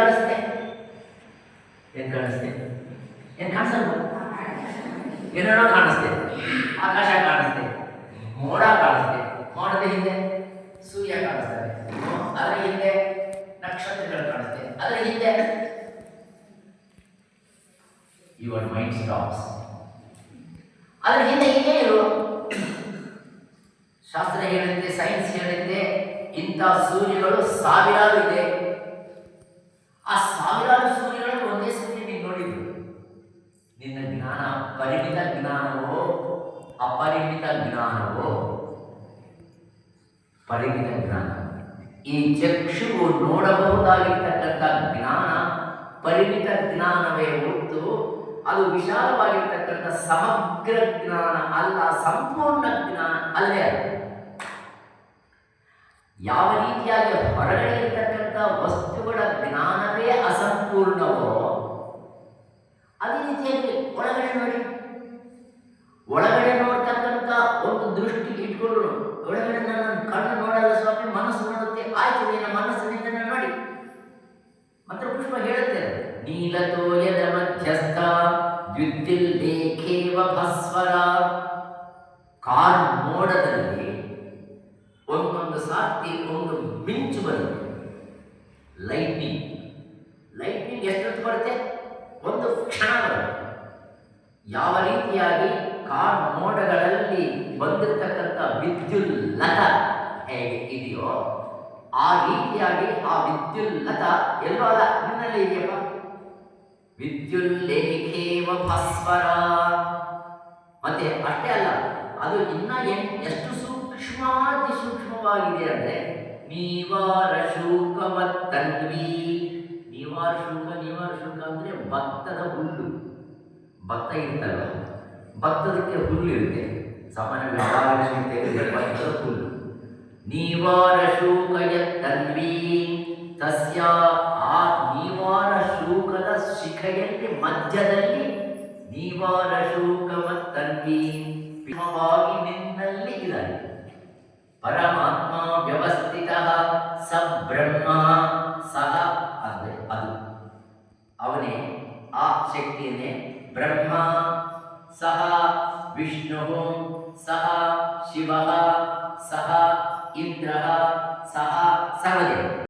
ಕಾಣಿಸ್ತೆ ಏನ್ ಕಾಣಿಸ್ತೆ ಏನ್ ಕಾಣಿಸಲ್ವ? ಏನೇನೋ ಕಾಣಿಸ್ತೆ. ಆಕಾಶ ಕಾಣಿಸ್ತೆ. ಮೋಡ ಕಾಣಿಸ್ತೆ. ಮೋಡದ ಹಿಂದೆ ಸೂರ್ಯ ಕಾಣಿಸ್ತಾರೆ ಅದರ ಹಿಂದೆ ನಕ್ಷತ್ರಗಳು ಕಾಣಿಸ್ತೆ. ಅದರ ಹಿಂದೆ ಯುವರ್ ಮೈಂಡ್ ಸ್ಟಾಪ್ಸ್. ಅದರ ಹಿಂದೆ ಏನೇ ಶಾಸ್ತ್ರ ಹೇಳುತ್ತೆ ಸೈನ್ಸ್ ಹೇಳುತ್ತೆ, ಇಂಥ ಸೂರ್ಯಗಳು ಸಾವಿರಾರು ಇದೆ. ಆ ಸಾವಿರಾರು ಸೂರ್ಯಗಳು ಒಂದೇ ಸತಿ ನೀನು ನೋಡಿದ್ರು ನಿನ್ನ ಜ್ಞಾನ ಪರಿಮಿತ ಜ್ಞಾನವೋ ಅಪರಿಮಿತ ಜ್ಞಾನವೋ? ಪರಿಮಿತ ಜ್ಞಾನ. ಈ ಚಕ್ಷುವು ನೋಡಬಹುದಾಗಿರ್ತಕ್ಕಂಥ ಜ್ಞಾನ ಪರಿಮಿತ ಜ್ಞಾನವೇ ಹೊರತು ಅದು ವಿಶಾಲವಾಗಿರ್ತಕ್ಕಂಥ ಸಮಗ್ರ ಜ್ಞಾನ ಅಲ್ಲ, ಸಂಪೂರ್ಣ ಜ್ಞಾನ ಅಲ್ಲ ಯಾವ ರೀತಿಯಾಗಿ ಹೊರಗಡೆ ಇರ್ತಕ್ಕಂಥ ವಸ್ತುಗಳ ಜ್ಞಾನವೇ ಅಸಂಪೂರ್ಣವೋ, ಅದೇ ರೀತಿಯಾಗಿ ಒಳಗಡೆ ನೋಡಿ. ಒಳಗಡೆ ನೋಡ್ತಕ್ಕಂಥ ಒಂದು ದೃಷ್ಟಿ ಇಟ್ಕೊಂಡು ಒಳಗಡೆ ನನ್ನ ಕಣ್ಣು ನೋಡಲ್ಲ ಸ್ವಾಮಿ, ಮನಸ್ಸು ನೋಡುತ್ತೆ, ಆಯ್ತು, ನಿನ್ನ ಮನಸ್ಸಿನಿಂದ ನೋಡಿ. ಮಂತ್ರ ಪುಷ್ಪ ಹೇಳುತ್ತೆ ನೀಲತೋಯದ ಮಧ್ಯಸ್ಥ, ದ್ಯುತಿಲ್ಲೇಖೇವ ಭಸ್ವರ. ಕಾರ್ ಮೋಡದಲ್ಲಿ ಒಂದು ಮಿಂಚು ಬರುತ್ತೆ ಲೈಟ್ನಿಂಗ್ ಲೈಟ್ನಿಂಗ್ ಎಷ್ಟೊತ್ತು ಬರುತ್ತೆ? ಒಂದು ಕ್ಷಣ ಬರುತ್ತೆ ಯಾವ ರೀತಿಯಾಗಿ ಕಾರ್ ಮೋಡಗಳಲ್ಲಿ ಬಂದಿರತಕ್ಕಂಥ ವಿದ್ಯುಲ್ಲತ ಹೇಗೆ ಇದೆಯೋ, ಆ ರೀತಿಯಾಗಿ ಆ ವಿದ್ಯುಲ್ಲತ ಎಲ್ಲೋ ಅಲ್ಲ ನಿನ್ನಲ್ಲಿ ಇದೆಯಪ್ಪ? ವಿದ್ಯುಲ್ಲೇಖೇವ ಭಾಸ್ವರ. ಮತ್ತೆ ಅಷ್ಟೇ ಅಲ್ಲ, ಅದು ಇನ್ನ ಎಷ್ಟು ಎಷ್ಟು ಸೂಕ್ಷ್ಮಾತಿ ಸೂಕ್ಷ್ಮವಾಗಿದೆ ಅಂದ್ರೆ ನೀವಾರ ಶೂಕವತ್ತನ್ವಿ ನೀವಾರ ಶೂಕ ನೀವಾರ ಶೂಕ ಅಂದ್ರೆ ಭತ್ತದ ಹುಲ್ಲು. ಭತ್ತ ಇರ್ತಲ್ಲ ಭತ್ತದಕ್ಕೆ ಹುಲ್ಲು ಇರುತ್ತೆ. ಸಾಮಾನ್ಯ ವ್ಯಾಪಾರ ಭಕ್ತದ ಭತ್ತದ ಹುಲ್ಲು. ನೀವಾರ ಶೂಕಯ ತನ್ವಿ ತಸ್ಯ ಆ ನೀವಾರ ಶೂಕದ ಶಿಖೆಯಲ್ಲಿ ಮಧ್ಯದಲ್ಲಿ ನೀವಾರ ಪರಮಾತ್ಮ ವ್ಯವಸ್ಥಿತ ಸ ಬ್ರಹ್ಮ ಸಹ ಅಂದರೆ ಅದು. ಅವನೇ ಆ ಶಕ್ತಿಯನ್ನೇ ಬ್ರಹ್ಮ ಸಹ, ವಿಷ್ಣು ಸಹ, ಶಿವ ಸಹ, ಇಂದ್ರ ಸಹ, ಸರ್ವದೇವ.